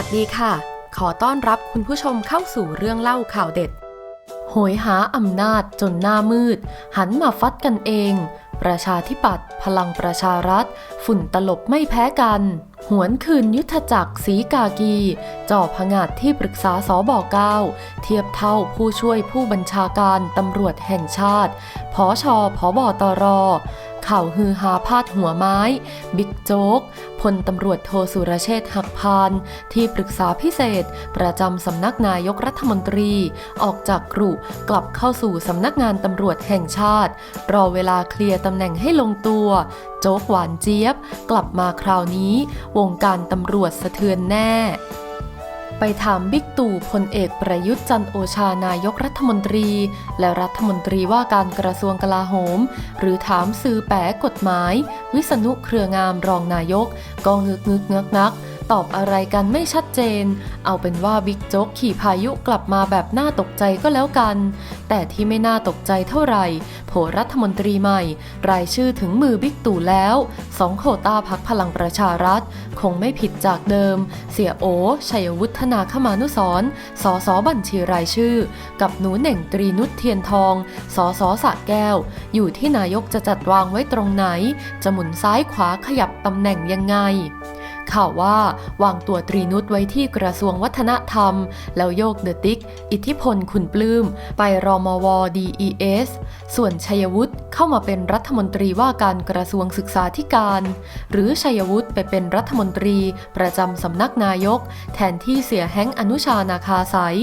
วัสดีค่ะ ขอต้อนรับคุณผู้ชมเข้าสู่เรื่องเล่าข่าวเด็ด โหยหาอำนาจจนหน้ามืด หันมาฟัดกันเอง ประชาธิปัตย์พลังประชารัฐ ฝุ่นตลบไม่แพ้กัน หวนคืนยุทธจักรสีกากี จ่อพงาดที่ปรึกษาสบเก้าเทียบเท่าผู้ช่วยผู้บัญชาการตำรวจแห่งชาติ พอชอพอบอตร ข่าวฮือฮาพาดหัวไม้ บิ๊กโจ๊กพลตำรวจโทสุรเชษฐ์หักพาน ที่ปรึกษาพิเศษ ประจำสำนักนายกรัฐมนตรี ออกจากกรุกลับเข้าสู่สำนักงานตำรวจแห่งชาติ รอเวลาเคลียร์ตำแหน่งให้ลงตัว โจ๊กหวานเจี๊ยบ กลับมาคราวนี้ วงการตำรวจสะเทือนแน่ ไปถามบิ๊กตู่พลเอกประยุทธ์จันโอชานายกรัฐมนตรี และรัฐมนตรีว่าการกระทรวงกลาโหม หรือถามสื่อแปะกฎหมาย วิษณุเครืองามรองนายกก็งึกงึกงักงัก ตอบอะไรกันไม่ชัดเจน เอาเป็นว่าบิ๊กโจ๊กขี่พายุกลับมาแบบน่าตกใจก็แล้วกัน แต่ที่ไม่น่าตกใจเท่าไหร่โผรัฐมนตรีใหม่ รายชื่อถึงมือบิ๊กตู่แล้วสองโคต้าพักพลังประชารัฐ คงไม่ผิดจากเดิม เสียโอชัยวุฒนาขมานุสรสอสอบัญชีรายชื่อ กับหนูเหน่งตรีนุชเทียนทองสอสอสะแก้ว อยู่ที่นายกจะจัดวางไว้ตรงไหน จะหมุนซ้ายขวาขยับตำแหน่งยังไง ข่าวว่าวางตัวตรีนุชไว้ที่กระทรวงวัฒนธรรม แล้วโยกเดอะติ๊ก อิทธิพลคุณปลื้ม ไปรอมว DES ส่วนชัยวุฒิเข้ามาเป็นรัฐมนตรีว่าการกระทรวงศึกษาธิการ หรือชัยวุฒิไปเป็นรัฐมนตรี ประจำสำนักนายก แทนที่เสียแห้งอนุชานาคาสาย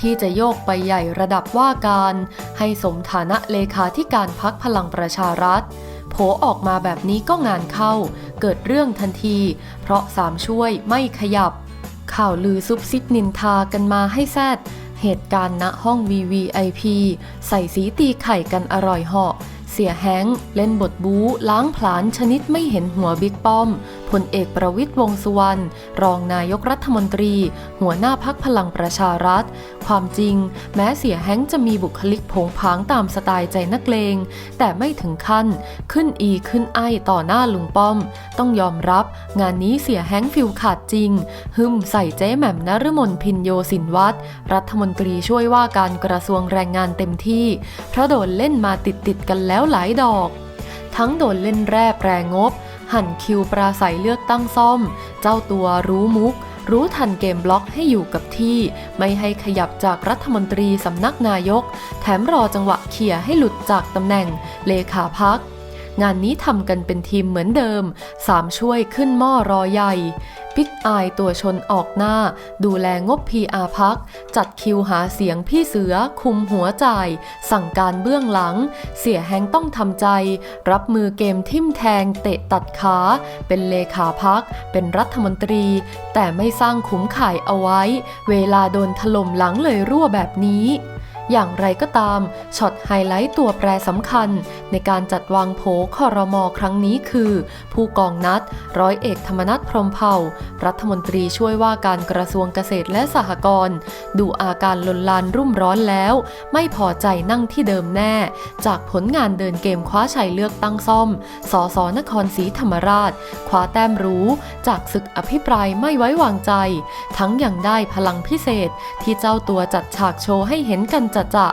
ที่จะโยกไปใหญ่ระดับว่าการ ให้สมฐานะเลขาธิการพักพลังประชารัฐโผออกมาแบบนี้ก็งานเข้า เกิดเรื่องทันที เพราะสามช่วยไม่ขยับ ข่าวลือซุบซิบนินทากันมาให้แซดเหตุการณ์ณห้อง VVIP ใส่สีตีไข่กันอร่อยเหาะ เสียแฮงเล่นบทบู๊ล้างผลาญชนิดไม่เห็นหัวบิ๊กป้อมพลเอกประวิตยวงสุวรรณรองนายกรัฐมนตรี หัวหน้าพักพลังประชารัฐ ความจริง แม้เสียแฮงจะมีบุคลิกผงผางตามสไตล์ใจนักเลง แต่ไม่ถึงขั้น ขึ้นอีขึ้นไอต่อหน้าลุงป้อม ต้องยอมรับ งานนี้เสียแฮงฟิลขาดจริง หึมใส่เจ๊แหม่มนฤมลพินโยสินวัตรรัฐมนตรีช่วยว่าการกระทรวงแรงงานเต็มที่เพราะโดนเล่นมาติดติดกันแล้วแล้วหลายดอก ทั้งโดนเล่นแร่แปรงบ หั่นคิวปราศัยเลือกตั้งซ่อม เจ้าตัวรู้มุก รู้ทันเกมบล็อกให้อยู่กับที่ ไม่ให้ขยับจากรัฐมนตรีสำนักนายก แถมรอจังหวะเขี่ยให้หลุดจากตำแหน่งเลขาพักงานนี้ทำกันเป็นทีมเหมือนเดิม สามช่วยขึ้นหม้อรอใหญ่ ปิกอายตัวชนออกหน้า ดูแลงบ PR พัก จัดคิวหาเสียงพี่เสือคุมหัวใจ สั่งการเบื้องหลัง เสียแฮงต้องทำใจ รับมือเกมทิมแทง เตะตัดขา เป็นเลขาพัก เป็นรัฐมนตรี แต่ไม่สร้างขุมข่ายเอาไว้ เวลาโดนถล่มหลังเลยรั่วแบบนี้ อย่างไรก็ตามช็อตไฮไลท์ตัวแปรสำคัญ ในการจัดวางโผคอรมอครั้งนี้คือ ผู้กองนัด ร้อยเอกธรรมนัฐพรหมเผ่า รัฐมนตรีช่วยว่าการกระทรวงเกษตรและสหกรณ์ดูอาการลนลานรุ่มร้อนแล้ว ไม่พอใจนั่งที่เดิมแน่ จากผลงานเดินเกมคว้าชัยเลือกตั้งซ่อม สสนครศรีธรรมราช คว้าแต้มรู้ จากศึกอภิปรายไม่ไว้วางใจ ทั้งยังได้พลังพิเศษที่เจ้าตัวจัดฉากโชว์ให้เห็นกันจะจะ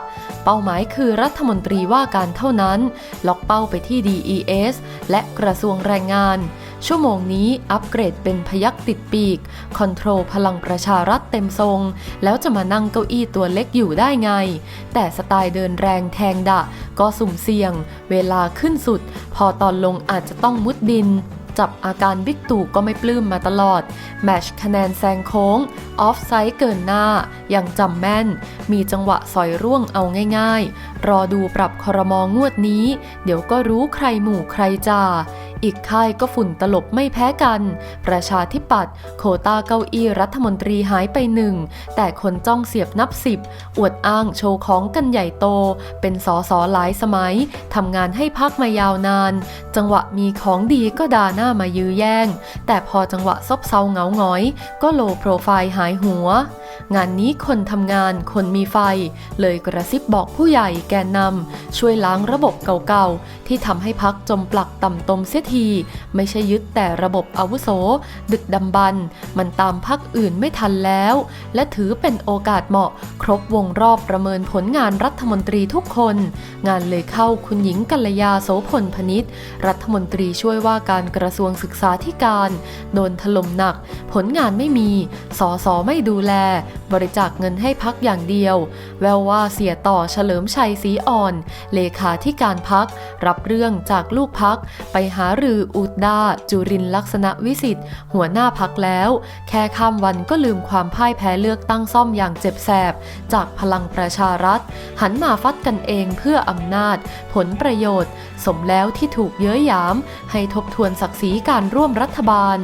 เป้าหมายคือรัฐมนตรีว่าการเท่านั้น ล็อกเป้าไปที่ DES และกระทรวงแรงงาน ชั่วโมงนี้อัปเกรดเป็นพยักติดปีก คอนโทรลพลังประชารัฐเต็มทรง แล้วจะมานั่งเก้าอี้ตัวเล็กอยู่ได้ไง แต่สไตล์เดินแรงแทงดะ ก็สุ่มเสี่ยง เวลาขึ้นสุด พอตอนลงอาจจะต้องมุดดิน จับอาการบิ๊กตู่ก็ไม่ปลื้มมาตลอด แมชคะแนนแซงโค้ง ออฟไซด์เกินหน้า ยังจำแม่น มีจังหวะสอยร่วงเอาง่าย ๆ รอดูปรับคอรมองวดนี้ เดี๋ยวก็รู้ใครหมู่ใครจ่า อีกค่ายก็ฝุ่นตลบไม่แพ้กัน ประชาธิปัตย์โควต้าเก้าอี้รัฐมนตรีหายไปหนึ่ง แต่คนจ้องเสียบนับสิบ อวดอ้างโชว์ของกันใหญ่โต เป็นสอสอหลายสมัย ทำงานให้พักมายาวนาน จังหวะมีของดีก็ด่าหน้ามายื้อแย่ง แต่พอจังหวะซบเซาเหงาหงอย ก็โลโปรไฟล์หายหัว งานนี้คนทำงานคนมีไฟ เลยกระซิบบอกผู้ใหญ่แกนนำช่วยล้างระบบเก่าๆที่ทำให้พักจมปลักต่ำตมเสียที ไม่ใช่ยึดแต่ระบบอาวุโส ดึกดำบรรมันตามพักอื่นไม่ทันแล้ว และถือเป็นโอกาสเหมาะ ครบวงรอบประเมินผลงานรัฐมนตรีทุกคน งานเลยเข้าคุณหญิงกัลยาโสพลพนิษฐ์รัฐมนตรีช่วยว่าการกระทรวงศึกษาธิการ โดนถล่มหนัก ผลงานไม่มี สอสอไม่ดูแล บริจาคเงินให้พักอย่างเดียว แววว่าเสียต่อเฉลิมชัยศรีอ่อน เลขาธิการพัก รับเรื่องจากลูกพักไปหารืออุดดาจุรินลักษณะวิสิทธิ์ หัวหน้าพักแล้ว แค่ข้ามวันก็ลืมความพ่ายแพ้เลือกตั้งซ่อมอย่างเจ็บแสบ จากพลังประชารัฐ หันมาฟัดกันเองเพื่ออำนาจ ผลประโยชน์ สมแล้วที่ถูกเย้ยหยาม ให้ทบทวนศักดิ์ศรีการร่วมรัฐบาล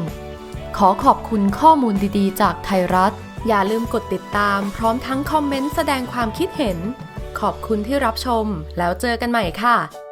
ขอขอบคุณข้อมูลดีๆ จากไทยรัฐ อย่าลืมกดติดตาม พร้อมทั้งคอมเมนต์แสดงความคิดเห็น ขอบคุณที่รับชม แล้วเจอกันใหม่ค่ะ